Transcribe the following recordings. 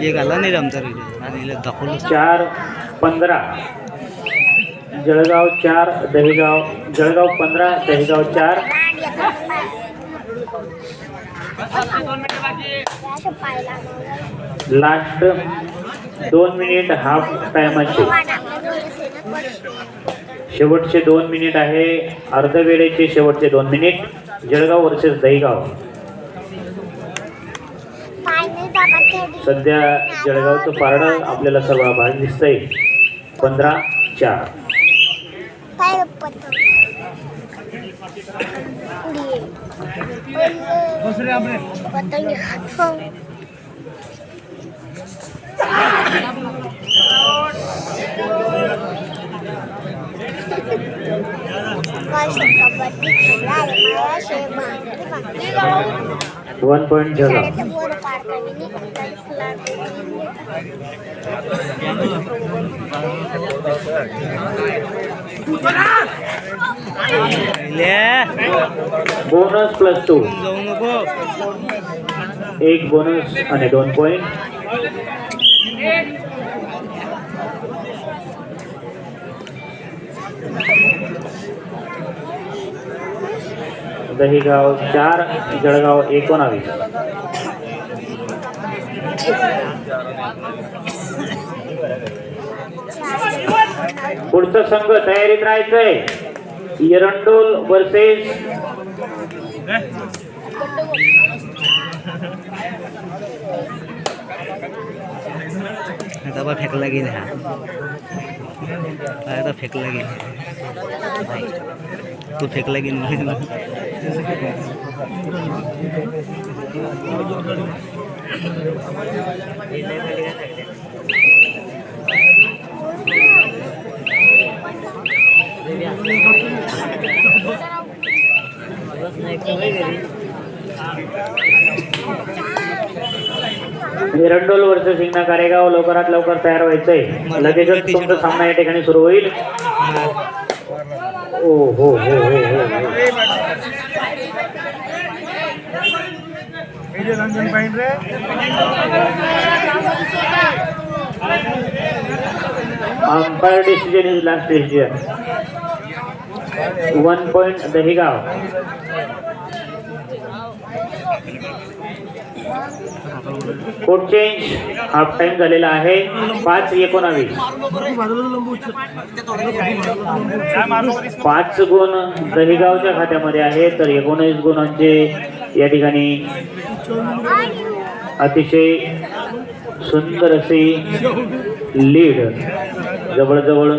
एक आला नाही आमचा आणि दाखवलं चार पंधरा जळगाव चार दहेगाव जळगाव पंधरा दहेगाव चार। लास्ट दोन मिनिट हाफ टायमाचे. शेवटचे दोन मिनिट आहे. अर्ध वेळेचे शेवटचे दोन मिनिट. जळगाव वर्सेस दहीगाव. सध्या जळगावचं पारडं आपल्याला सर्व भाग दिसतंय. पंधरा चार. पतंग खातो कबड्डी खेळला मला शेर भांगडी भांगडी वन पॉईंट जळगाव शाळेत बोर पाडता मी नाही पहिले बोनस प्लस टू जाऊ नको एक बोनस आणि दोन पॉईंट दहीगाव चार जळगाव एकोणावीस. पुढचा संघ तयारीत राहायचंय. एरंडोल वर्सेस आता फेकला गेला हा. आता फेकला गेला तू फेकला गेला एरंडोल वर्सेस हिंगणा कारेगाव लवकरात लवकर तयार व्हायचंय. लगेचच तुमचा सामना या ठिकाणी सुरू होईल. ओ हो हो हो हो umpire decision is last decision one point Dahigaon. Court change half time झालेला आहे. पाच एकोणावीस. पाच गुण दहीगावच्या खात्यामध्ये आहे तर एकोणीस गुणांचे या ठिकाणी अतिशय सुंदर अशी लीड जवळजवळ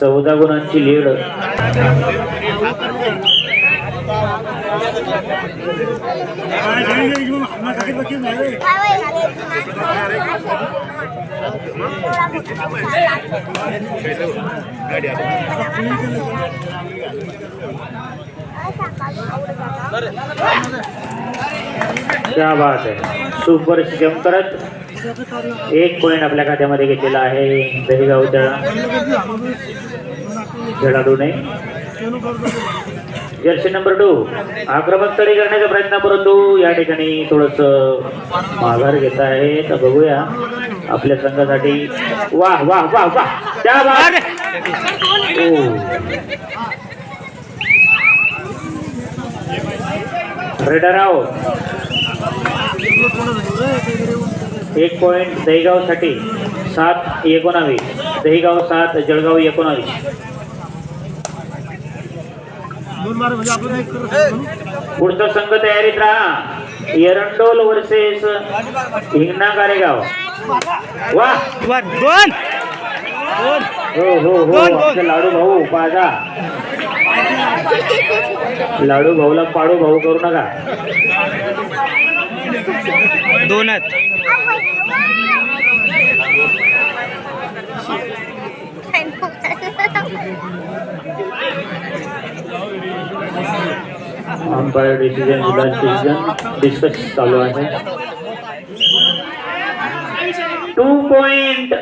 चौदा गुणांची लीड. क्या बात है. सुपर जम करत एक पॉइंट आपल्या खात्यामध्ये घेतलेला आहे. दहीगावच्या खेळाडूने. जर्सी नंबर टू आक्रमक तरी करण्याचा प्रयत्न परंतु या ठिकाणी थोडस माघार घेत आहे. तर बघूया आपल्या संघासाठी. वाह वाह वाह वाह. त्या बात रेडर आउट एक पॉइंट दहीगावसाठी सात एकोणावीस. दहीगाव सात जळगाव एकोणावीस. पुढचा संघ तयारीत राहा. एरंडोल वर्सेस हिंगणा कारेगाव वा! हो हो हो. आमचे लाडू भाऊ पाजा. लाडू भाऊला पाडू भाऊ करू नका. दोनच. अंपायर डिसिजन डिसिजन डिस्कस चालू आहे. टू पॉइंट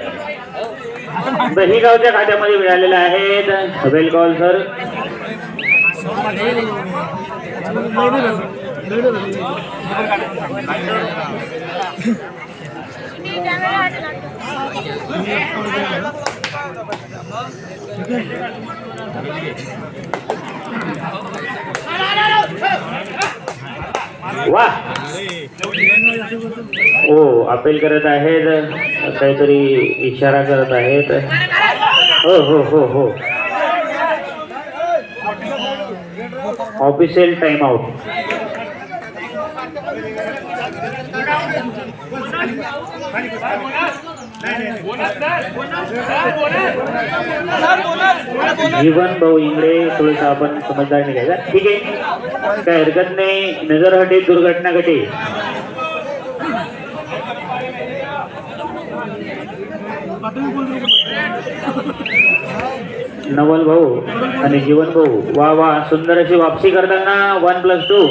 दहीगावच्या खात्यामध्ये मिळालेले आहेत वेल कॉल सर वा. हो अपील करत आहेत काहीतरी इशारा करत आहेत. हो हो हो हो. ऑफिशियल टाइम आउट जीवन भाऊ इंगळे थोडस आपण समजदार निघायचा. ठीक आहे. काय हरकत नाही. नजर हटे दुर्घटना घटे. नवल भाऊ आणि जीवन भाऊ वा वा सुंदर अशी वापसी करताना one plus two.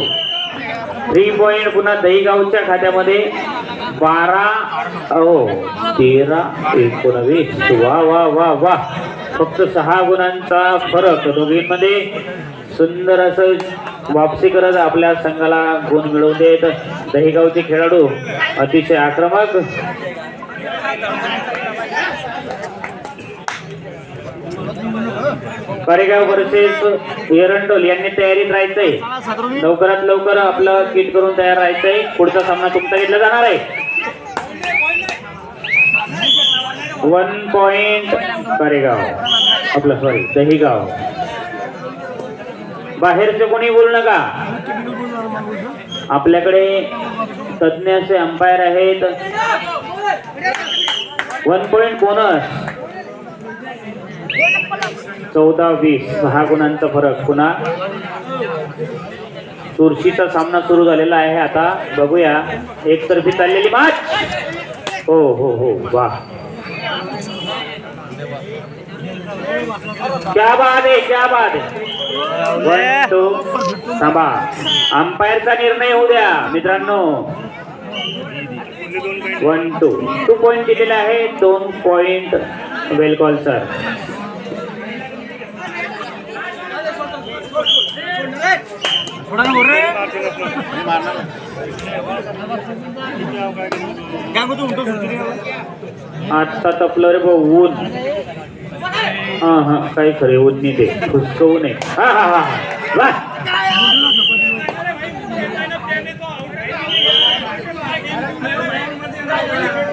Three point पुन्हा दहीगावच्या खात्यामध्ये. बारा हो तेरा एकोणवीस. वा वा वा वा. फक्त सहा गुणांचा फरक दोघींमध्ये. सुंदर असं वापसी करत आपल्या संघाला गुण मिळवून देत दहीगावचे खेळाडू अतिशय आक्रमक. करेगाव वर्सेस एरंडोल यांनी तयारीत राहायचंय. लवकरात लवकर आपलं किट करून तयार राहायचंय. पुढचा सामना तुमचा घेतला जाणार आहे. वन पॉइंट करेगाव आपलं सॉरी दहीगाव. बाहेरचे कोणी बोलू नका. आपल्याकडे तज्ज्ञ असे अंपायर आहेत. वन पॉइंट बोनस चौदा वीस. सहा गुणांचा फरक. पुन्हा. चुरशीचा सामना सुरू झालेला आहे. आता बघूया. एकतर्फी चाललेली मॅच हो हो हो. वा. क्या बाद आहे क्या बाद वन टू थांबा. अंपायरचा निर्णय होऊ द्या मित्रांनो. वन टू टू पॉइंट दिलेला आहे. दोन पॉइंट वेलकॉल सर आत्ता तपलं रे भाऊ ऊन. हा हा काही खरे ऊन नाही ते. फुसकवू नये हा हा हा वा.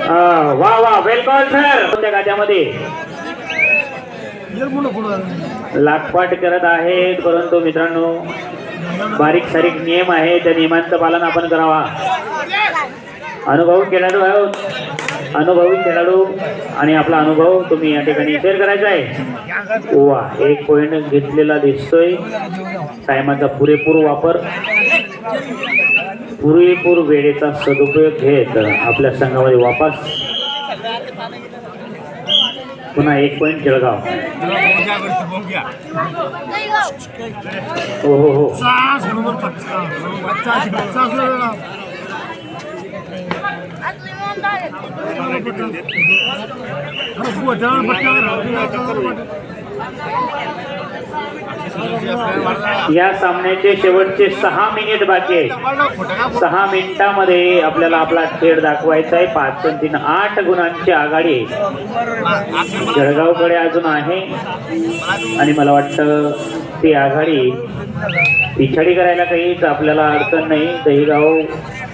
हा, वा वा वेलकॉम सर त्या गाद्यामध्ये लागपाट करत आहेत परंतु मित्रांनो बारीक सारीक नियम आहे त्या नियमांचं पालन आपण करावा. अनुभवी खेळाडू आहोत. अनुभवी खेळाडू आणि आपला अनुभव तुम्ही या ठिकाणी शेअर करायचा आहे. वा एक पॉइंट घेतलेला दिसतोय. टायमाचा पुरेपूर वापर. पुरेपूर वेळेचा सदुपयोग घेत आपल्या संघामध्ये वापस. पुन्हा एक पॉइंट जळगाव हो हो हो. या सामन्याचे शेवटचे सहा मिनिट बाकी आहेत. सहा मिनिटामध्ये आपल्याला आपला खेळ दाखवायचा आहे. पाच पण तीन आठ गुणांची आघाडी जळगावकडे अजून आहे. आणि मला वाटतं ती आघाडी पिछाडी करायला काहीच आपल्याला अडचण नाही. दहीगाव